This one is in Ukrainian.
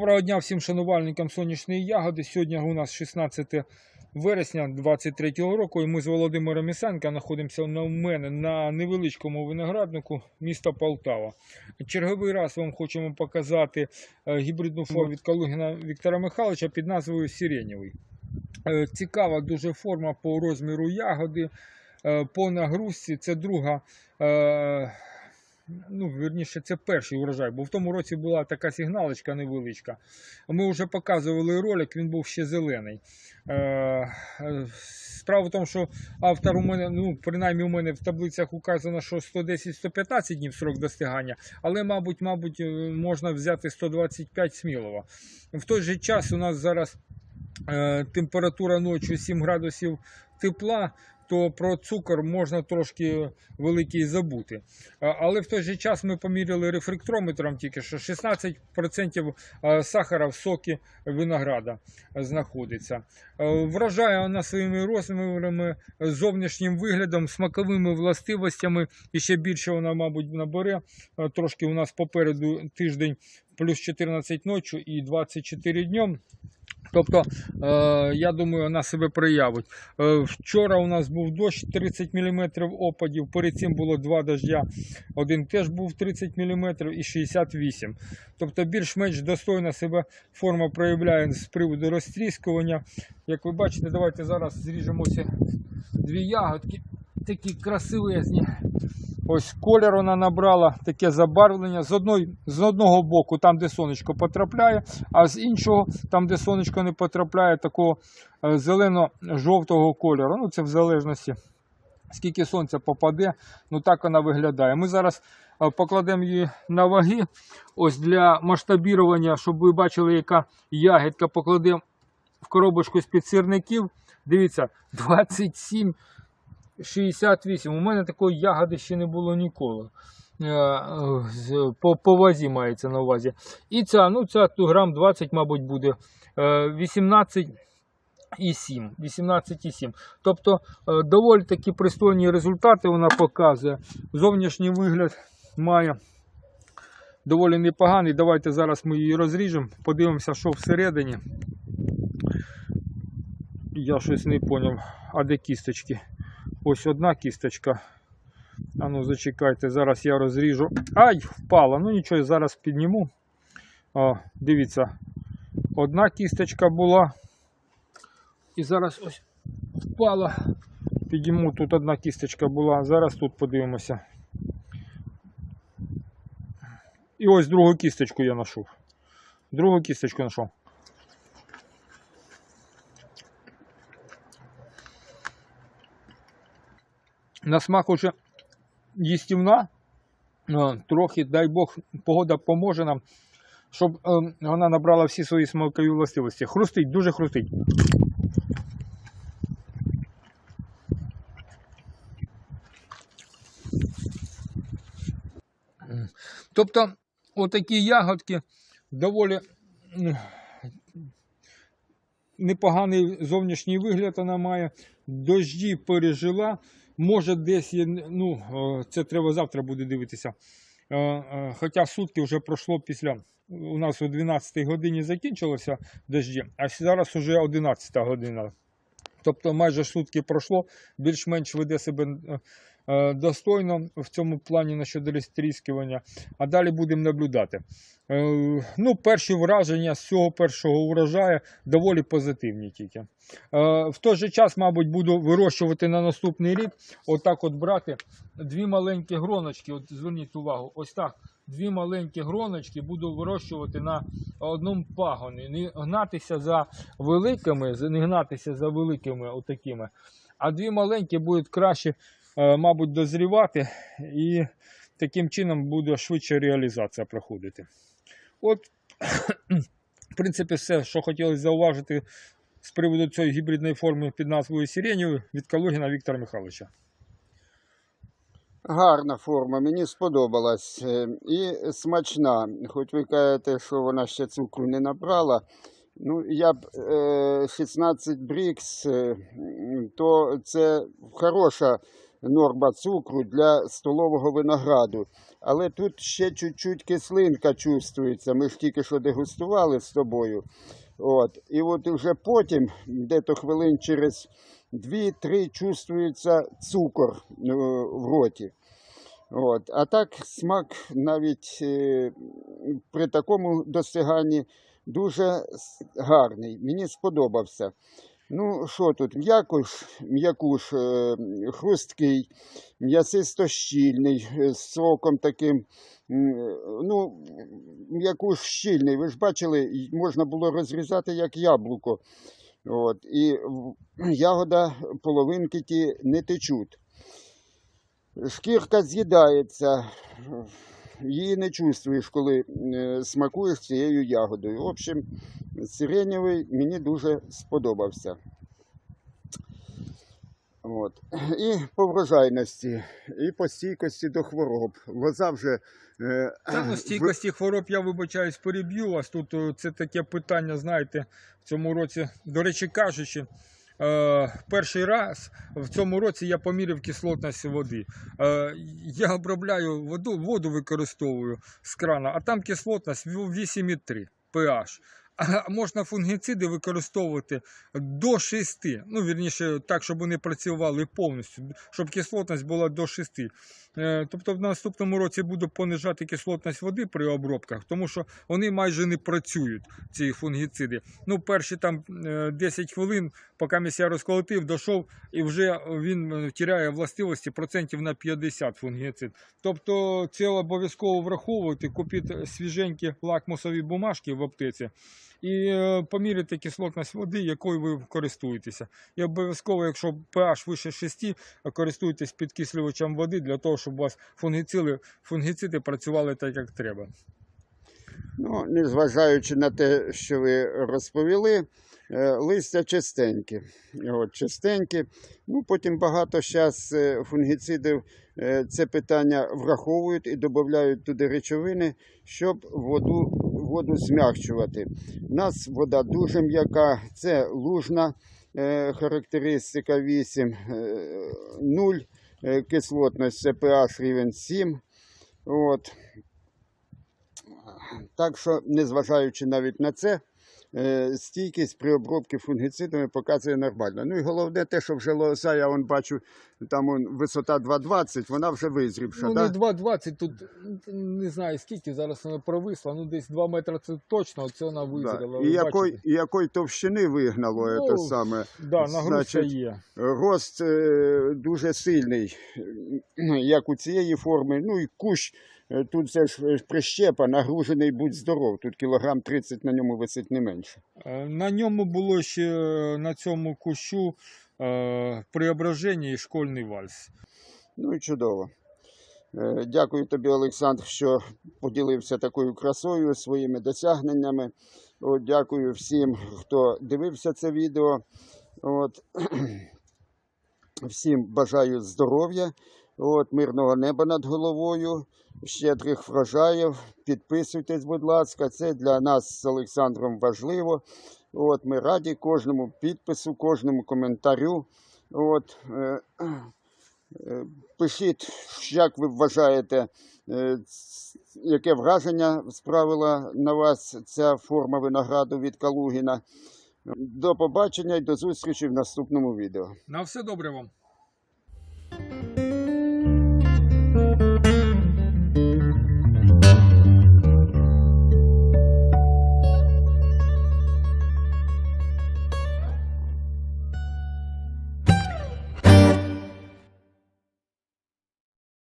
Доброго дня всім шанувальникам сонячної ягоди. Сьогодні у нас 16 вересня 2023 року. І ми з Володимиром Ісенка знаходимося на у мене на невеличкому винограднику міста Полтава. Черговий раз вам хочемо показати е, гібридну форму від Калугіна Віктора Михайловича під назвою Сиренєвий. Е, Цікава дуже форма по розміру ягоди, е, по нагрузці. Це друга. Ну, вірніше, це перший урожай, бо в тому році була така сигналочка невеличка. Ми вже показували ролик, він був ще зелений. Е, е, Справа в тому, що автор у мене, ну, принаймні у мене в таблицях указано, що 110-115 днів срок достигання, але, мабуть, мабуть, е, можна взяти 125 смілово. В той же час у нас зараз температура ночі 7 градусів тепла, то про цукор можна трошки великий забути. Але в той же час ми поміряли рефрактрометром тільки що 16% е, сахара в сокі винограда знаходиться. Е, Вражає вона своїми розмірами, е, зовнішнім виглядом, смаковими властивостями. І ще більше вона, мабуть, набере. Е, Трошки у нас попереду тиждень плюс 14 ночі і 24 днем. Тобто, я думаю, вона себе проявить. Вчора у нас був дощ 30 мм опадів, перед цим було два дождя. Один теж був 30 мм і 68 Тобто більш-менш достойно себе форма проявляє з приводу розтріскування. Як ви бачите, давайте зараз зріжемо ці дві ягодки, такі красивезні. Ось колір вона набрала, таке забарвлення. З, одної, з одного боку, там, де сонечко потрапляє, а з іншого, там, де сонечко не потрапляє, такого е, зелено-жовтого кольору. Ну, це в залежності, скільки сонця попаде, ну так вона виглядає. Ми зараз е, покладемо її на ваги. Ось для масштабірування, щоб ви бачили, яка ягідка, покладемо коробочку з-під сірників. Дивіться, 27 68. У мене такої ягоди ще не було ніколи. Е, е, з- По, по вазі мається на увазі. І ця, ну ця грам 20, мабуть, буде. Е, 18 і 7. 18,7. Тобто е, доволі такі пристойні результати вона показує. Зовнішній вигляд має доволі непоганий. Давайте зараз ми її розріжемо, подивимося, що всередині. Я щось не зрозумів. А де кісточки? Ось одна кісточка. А ну зачекайте, зараз я розріжу. Ай, впала. Ну нічого, зараз підніму. О, дивіться, одна кісточка була. І зараз ось впала. Підніму, тут одна кісточка була. Зараз тут подивимося. І ось другу кісточку я знайшов. Другу кісточку знайшов. На смак уже їстівна. Е, Трохи, дай Бог, погода поможе нам, щоб вона набрала всі свої смакові властивості. Хрустить, дуже хрустить. Тобто, отакі ягодки доволі непоганий зовнішній вигляд вона має. Дожді пережила. Може, десь є, ну, е, це треба завтра буде дивитися. Е, е, Хоча сутки вже пройшло після. У нас о 12 годині закінчилося дожді, а зараз вже 11 година. Тобто майже сутки пройшло, більш-менш веде себе достойно в цьому плані на щодо розтріскування. А далі будемо наблюдати. Е, Ну, перші враження з цього першого урожаю доволі позитивні тільки. Е, В той же час, мабуть, буду вирощувати на наступний рік. Отак от брати дві маленькі гроночки. От зверніть увагу, ось так. Дві маленькі гроночки буду вирощувати на одному пагоні. Не гнатися за великими, не гнатися за великими отакими. А дві маленькі будуть краще, е, мабуть, дозрівати і таким чином буде швидше реалізація проходити. От, в принципі, все, що хотілося зауважити з приводу цієї гібридної форми під назвою Сиренєвий від Калугіна Віктора Михайловича. Гарна форма, мені сподобалась е, і смачна. Хоч ви кажете, що вона ще цукру не набрала. Ну, я б е, 16 брікс, е, то це хороша норма цукру для столового винограду. Але тут ще чуть-чуть кислинка чувствується. Ми ж тільки що дегустували з тобою. От. І от вже потім, дето хвилин через 2-3 чувствується цукор е, в роті. От. А так смак навіть е, при такому досяганні дуже гарний. Мені сподобався. Ну, що тут? М'якуш, м'якуш е, хрусткий, м'ясисто-щільний, е, з соком таким. Ну, м'якуш щільний. Ви ж бачили, можна було розрізати як яблуко. От. І ягода, половинки ті не течуть. Шкірка з'їдається, її не чувствуєш, коли е, смакуєш цією ягодою. В общем, сиренєвий мені дуже сподобався. От. І по врожайності, і по стійкості до хвороб. Лоза вже е, Та ну, стійкості хвороб, я вибачаюсь, переб'ю вас. Тут е, це таке питання, знаєте, в цьому році, до речі кажучи, перший раз в цьому році я поміряв кислотність води. Е, я обробляю воду, воду використовую з крана, а там кислотність 8,3 pH. А можна фунгіциди використовувати до 6, ну вірніше, так, щоб вони працювали повністю, щоб кислотність була до 6. Е, Тобто в наступному році буду понижати кислотність води при обробках, тому що вони майже не працюють, ці фунгіциди. Ну, перші там е, 10 хвилин, поки я розколотив, дійшов, і вже він е, тіряє властивості процентів на 50 фунгіцид. Тобто це обов'язково враховувати, купити свіженькі лакмусові бумажки в аптеці і е, поміряти кислотність води, якою ви користуєтеся. І обов'язково, якщо pH вище 6, користуйтесь підкислювачем води для того, щоб у вас фунгіциди, фунгіциди працювали так, як треба. Ну, незважаючи на те, що ви розповіли, е, листя чистенькі. От, чистенькі. Ну, потім багато зараз фунгіцидів е, це питання враховують і додають туди речовини, щоб воду, воду змягчувати. У нас вода дуже м'яка, це лужна е, характеристика 8, е, 0, е, кислотність це pH рівень 7. От. Так що, незважаючи навіть на це, е, стійкість при обробці фунгіцидами показує нормально. Ну і головне те, що вже лоза, я вон бачу, там вон висота 2,20, вона вже визрівша. Ну, да? не 2,20, тут не знаю скільки, зараз вона провисла, ну десь 2 метри це точно, оце вона Да. визріла. І, якої, і якої товщини вигнало Ну, це саме. Да, значить, є. Рост е, дуже сильний, е, як у цієї форми. Ну і кущ, е, тут це ж е, прищепа, нагружений будь здоров. Тут кілограм 30 на ньому висить не менше. Е, На ньому було ще е, на цьому кущу е, преображення і школьний вальс. Ну і чудово. Е, Дякую тобі, Олександр, що поділився такою красою, своїми досягненнями. От, дякую всім, хто дивився це відео. От. Всім бажаю здоров'я, от, мирного неба над головою, щедрих врожаїв. Підписуйтесь, будь ласка, це для нас з Олександром важливо. От, ми раді кожному підпису, кожному коментарю. От, е, Е, Пишіть, як ви вважаєте, е, яке враження справила на вас ця форма винограду від Калугіна. До побачення і до зустрічі в наступному відео. На все добре вам.